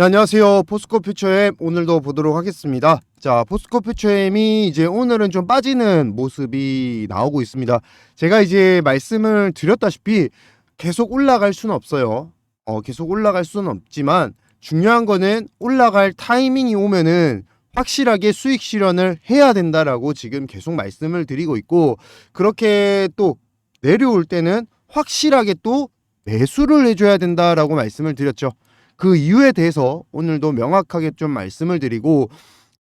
네, 안녕하세요. 포스코 퓨처엠 오늘도 보도록 하겠습니다. 자, 포스코 퓨처엠이 이제 오늘은 좀 빠지는 모습이 나오고 있습니다. 제가 이제 말씀을 드렸다시피 계속 올라갈 수는 없어요. 어, 계속 올라갈 수는 없지만 중요한 거는 올라갈 타이밍이 오면은 확실하게 수익 실현을 해야 된다라고 지금 계속 말씀을 드리고 있고 그렇게 또 내려올 때는 확실하게 또 매수를 해줘야 된다라고 말씀을 드렸죠. 그 이유에 대해서 오늘도 명확하게 좀 말씀을 드리고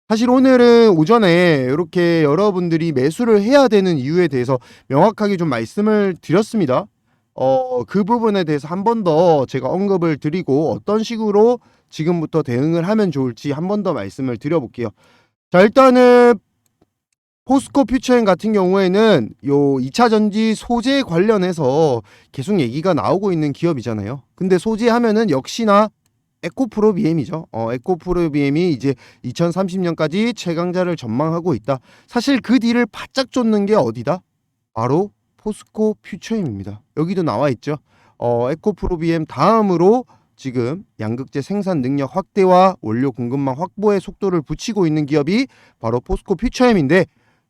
사실 오늘은 오전에 이렇게 여러분들이 매수를 해야 되는 이유에 대해서 명확하게 좀 말씀을 드렸습니다. 어, 그 부분에 대해서 한 번 더 제가 언급을 드리고 어떤 식으로 지금부터 대응을 하면 좋을지 한 번 더 말씀을 드려볼게요. 자, 일단은 포스코 퓨처엔 같은 경우에는 요 2차 전지 소재 관련해서 계속 얘기가 나오고 있는 기업이잖아요. 근데 소재 하면은 역시나 에코프로 BM이죠. 어, 에코프로 BM이 이제 2030년까지 최강자를 전망하고 있다. 사실 그 뒤를 바짝 쫓는 게 어디다? 바로 포스코 퓨처임입니다. 여기도 나와 있죠. 어, 에코프로 BM 다음으로 지금 양극재 생산 능력 확대와 원료 공급망 확보의 속도를 붙이고 있는 기업이 바로 포스코 퓨처엠인데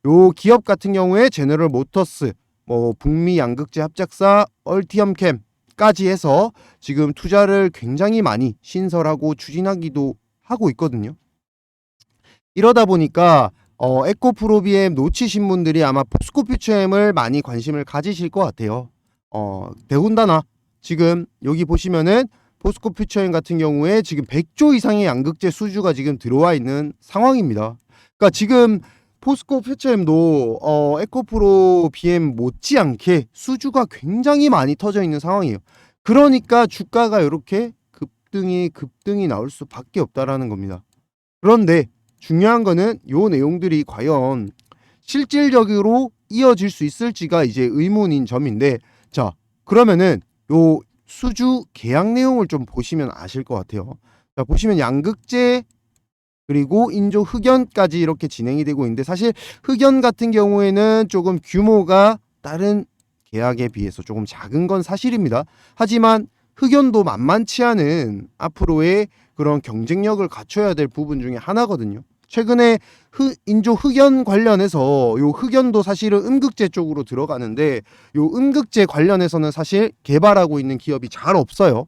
요 기업 같은 경우에 제너럴 모터스, 뭐 북미 양극재 합작사 얼티엄캠 까지 해서 지금 투자를 굉장히 많이 신설하고 추진하기도 하고 있거든요. 이러다 보니까 어, 에코프로비엠 놓치신 분들이 아마 포스코 퓨처엠을 많이 관심을 가지실 것 같아요. 어, 더군다나 지금 여기 보시면은 포스코 퓨처엠 같은 경우에 지금 100조 이상의 양극재 수주가 지금 들어와 있는 상황입니다. 그러니까 지금 포스코 퓨처엠도 어, 에코프로 BM 못지않게 수주가 굉장히 많이 터져 있는 상황이에요. 그러니까 주가가 이렇게 급등이 급등이 나올 수밖에 없다라는 겁니다. 그런데 중요한 거는 요 내용들이 과연 실질적으로 이어질 수 있을지가 이제 의문인 점인데 자 그러면은 요 수주 계약 내용을 좀 보시면 아실 것 같아요. 자 보시면 양극재 그리고 인조 흑연까지 이렇게 진행이 되고 있는데 사실 흑연 같은 경우에는 조금 규모가 다른 계약에 비해서 조금 작은 건 사실입니다. 하지만 흑연도 만만치 않은 앞으로의 그런 경쟁력을 갖춰야 될 부분 중에 하나거든요. 최근에 흑, 인조 흑연 관련해서 요 흑연도 사실은 음극재 쪽으로 들어가는데 요 음극재 관련해서는 사실 개발하고 있는 기업이 잘 없어요.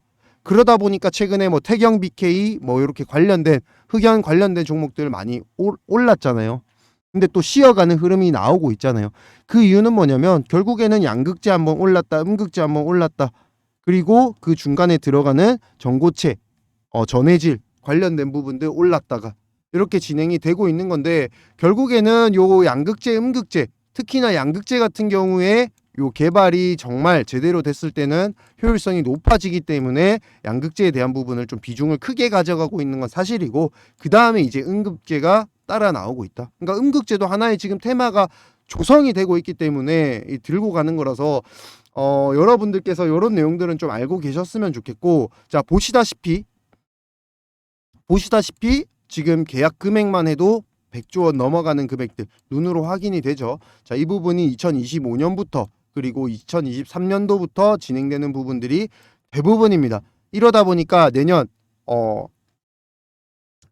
그러다 보니까 최근에 뭐 태경 BK 뭐 이렇게 관련된 흑연 관련된 종목들 많이 올, 올랐잖아요. 근데 또 쉬어가는 흐름이 나오고 있잖아요. 그 이유는 뭐냐면 결국에는 양극재 한번 올랐다, 음극재 한번 올랐다. 그리고 그 중간에 들어가는 전고체, 어, 전해질 관련된 부분들 올랐다가 이렇게 진행이 되고 있는 건데 결국에는 요 양극재, 음극재, 특히나 양극재 같은 경우에 요 개발이 정말 제대로 됐을 때는 효율성이 높아지기 때문에 양극재에 대한 부분을 좀 비중을 크게 가져가고 있는 건 사실이고 그 다음에 이제 음극재가 따라 나오고 있다. 그러니까 음극재도 하나의 지금 테마가 조성이 되고 있기 때문에 이 들고 가는 거라서 어, 여러분들께서 이런 내용들은 좀 알고 계셨으면 좋겠고 자 보시다시피 보시다시피 지금 계약 금액만 해도 100조 원 넘어가는 금액들 눈으로 확인이 되죠. 자, 이 부분이 2025년부터 그리고 2023년도부터 진행되는 부분들이 대부분입니다. 이러다 보니까 내년 어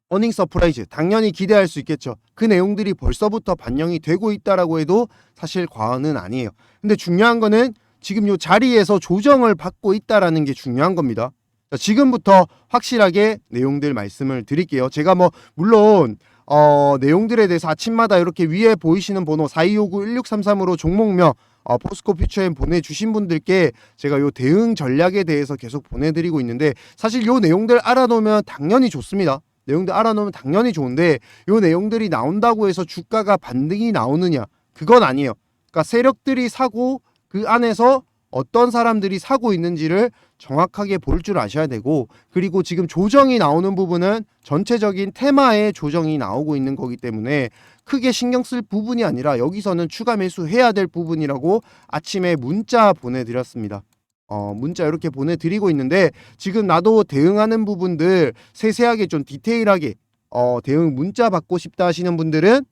어닝 서프라이즈 당연히 기대할 수 있겠죠. 그 내용들이 벌써부터 반영이 되고 있다라고 해도 사실 과언은 아니에요. 근데 중요한 거는 지금 요 자리에서 조정을 받고 있다라는 게 중요한 겁니다. 자, 지금부터 확실하게 내용들 말씀을 드릴게요. 제가 뭐 물론 어, 내용들에 대해서 아침마다 이렇게 위에 보이시는 번호 4259-1633으로 종목명 어, 포스코 퓨처엠 보내주신 분들께 제가 요 대응 전략에 대해서 계속 보내드리고 있는데 사실 요 내용들 알아놓으면 당연히 좋습니다. 내용들 알아놓으면 당연히 좋은데 요 내용들이 나온다고 해서 주가가 반등이 나오느냐 그건 아니에요. 그러니까 세력들이 사고 그 안에서 어떤 사람들이 사고 있는지를 정확하게 볼 줄 아셔야 되고 그리고 지금 조정이 나오는 부분은 전체적인 테마의 조정이 나오고 있는 거기 때문에 크게 신경 쓸 부분이 아니라 여기서는 추가 매수해야 될 부분이라고 아침에 문자 보내드렸습니다. 어, 문자 이렇게 보내드리고 있는데 지금 나도 대응하는 부분들 세세하게 좀 디테일하게 어, 대응 문자 받고 싶다 하시는 분들은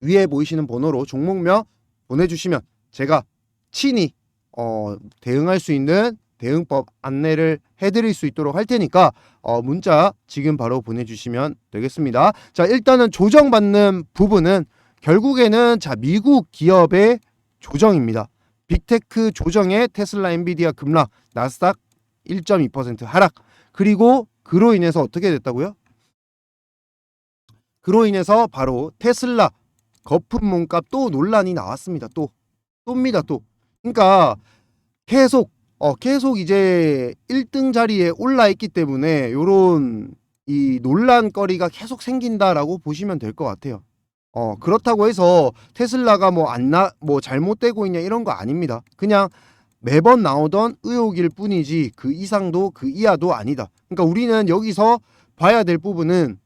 위에 보이시는 번호로 종목명 보내주시면 제가 친히 어, 대응할 수 있는 대응법 안내를 해드릴 수 있도록 할 테니까 어, 문자 지금 바로 보내주시면 되겠습니다. 자 일단은 조정받는 부분은 결국에는 자 미국 기업의 조정입니다. 빅테크 조정에 테슬라, 엔비디아 급락, 나스닥 1.2% 하락. 그리고 그로 인해서 어떻게 됐다고요? 그로 인해서 바로 테슬라 거품 몸값 또 논란이 나왔습니다. 또 또입니다. 또. 그러니까 계속 어 계속 이제 1등 자리에 올라 있기 때문에 요런 이 논란거리가 계속 생긴다라고 보시면 될 것 같아요. 어 그렇다고 해서 테슬라가 뭐 안 나 뭐 잘못되고 있냐 이런 거 아닙니다. 그냥 매번 나오던 의혹일 뿐이지 그 이상도 그 이하도 아니다. 그러니까 우리는 여기서 봐야 될 부분은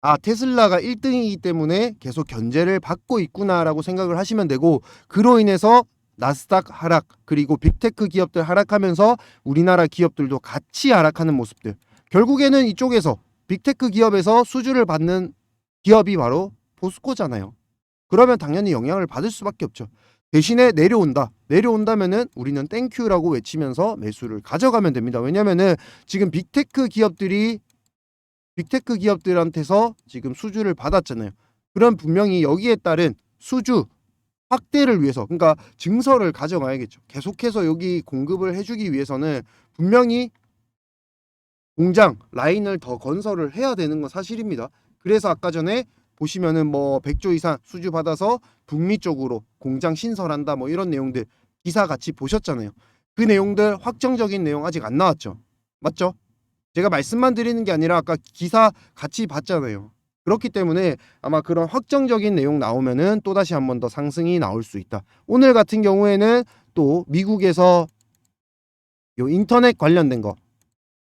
아 테슬라가 1등이기 때문에 계속 견제를 받고 있구나라고 생각을 하시면 되고 그로 인해서 나스닥 하락 그리고 빅테크 기업들 하락하면서 우리나라 기업들도 같이 하락하는 모습들 결국에는 이쪽에서 빅테크 기업에서 수주를 받는 기업이 바로 포스코잖아요. 그러면 당연히 영향을 받을 수밖에 없죠. 대신에 내려온다. 내려온다면은 우리는 땡큐라고 외치면서 매수를 가져가면 됩니다. 왜냐면은 지금 빅테크 기업들이 빅테크 기업들한테서 지금 수주를 받았잖아요. 그럼 분명히 여기에 따른 수주 확대를 위해서 그러니까 증서를 가져가야겠죠. 계속해서 여기 공급을 해주기 위해서는 분명히 공장 라인을 더 건설을 해야 되는 건 사실입니다. 그래서 아까 전에 보시면은 뭐 100조 이상 수주 받아서 북미 쪽으로 공장 신설한다 뭐 이런 내용들 기사 같이 보셨잖아요. 그 내용들 확정적인 내용 아직 안 나왔죠. 맞죠? 제가 말씀만 드리는 게 아니라 아까 기사 같이 봤잖아요. 그렇기 때문에 아마 그런 확정적인 내용 나오면은 또 다시 한 번 더 상승이 나올 수 있다. 오늘 같은 경우에는 또 미국에서 요 인터넷 관련된 거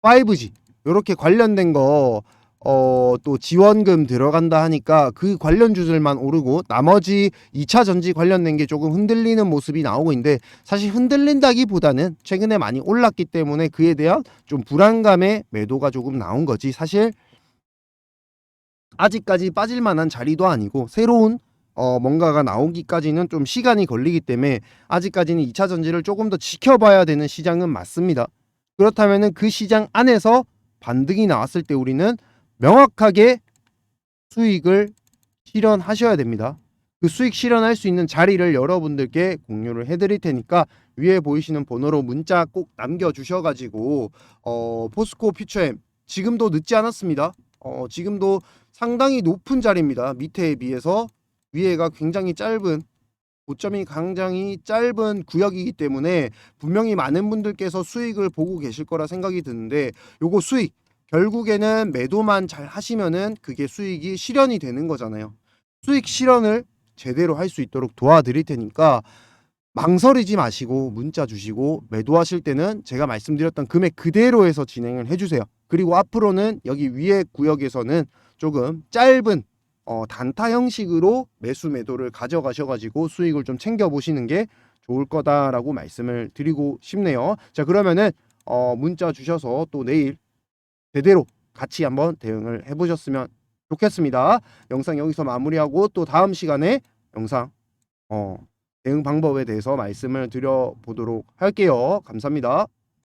5G 요렇게 관련된 거 어, 또 지원금 들어간다 하니까 그 관련 주들만 오르고 나머지 2차 전지 관련된 게 조금 흔들리는 모습이 나오고 있는데 사실 흔들린다기보다는 최근에 많이 올랐기 때문에 그에 대한 좀 불안감의 매도가 조금 나온 거지 사실 아직까지 빠질 만한 자리도 아니고 새로운 어, 뭔가가 나오기까지는 좀 시간이 걸리기 때문에 아직까지는 2차 전지를 조금 더 지켜봐야 되는 시장은 맞습니다. 그렇다면은 그 시장 안에서 반등이 나왔을 때 우리는 명확하게 수익을 실현하셔야 됩니다. 그 수익 실현할 수 있는 자리를 여러분들께 공유를 해드릴 테니까 위에 보이시는 번호로 문자 꼭 남겨주셔가지고 어, 포스코 퓨처엠 지금도 늦지 않았습니다. 어, 지금도 상당히 높은 자리입니다. 밑에에 비해서 위에가 굉장히 짧은 고점이 굉장히 짧은 구역이기 때문에 분명히 많은 분들께서 수익을 보고 계실 거라 생각이 드는데 요거 수익 결국에는 매도만 잘 하시면은 그게 수익이 실현이 되는 거잖아요. 수익 실현을 제대로 할 수 있도록 도와드릴 테니까 망설이지 마시고 문자 주시고 매도하실 때는 제가 말씀드렸던 금액 그대로 해서 진행을 해주세요. 그리고 앞으로는 여기 위에 구역에서는 조금 짧은 어, 단타 형식으로 매수 매도를 가져가셔가지고 수익을 좀 챙겨 보시는 게 좋을 거다라고 말씀을 드리고 싶네요. 자 그러면은 어, 문자 주셔서 또 내일 제대로 같이 한번 대응을 해보셨으면 좋겠습니다. 영상 여기서 마무리하고 또 다음 시간에 영상 어, 대응 방법에 대해서 말씀을 드려보도록 할게요. 감사합니다.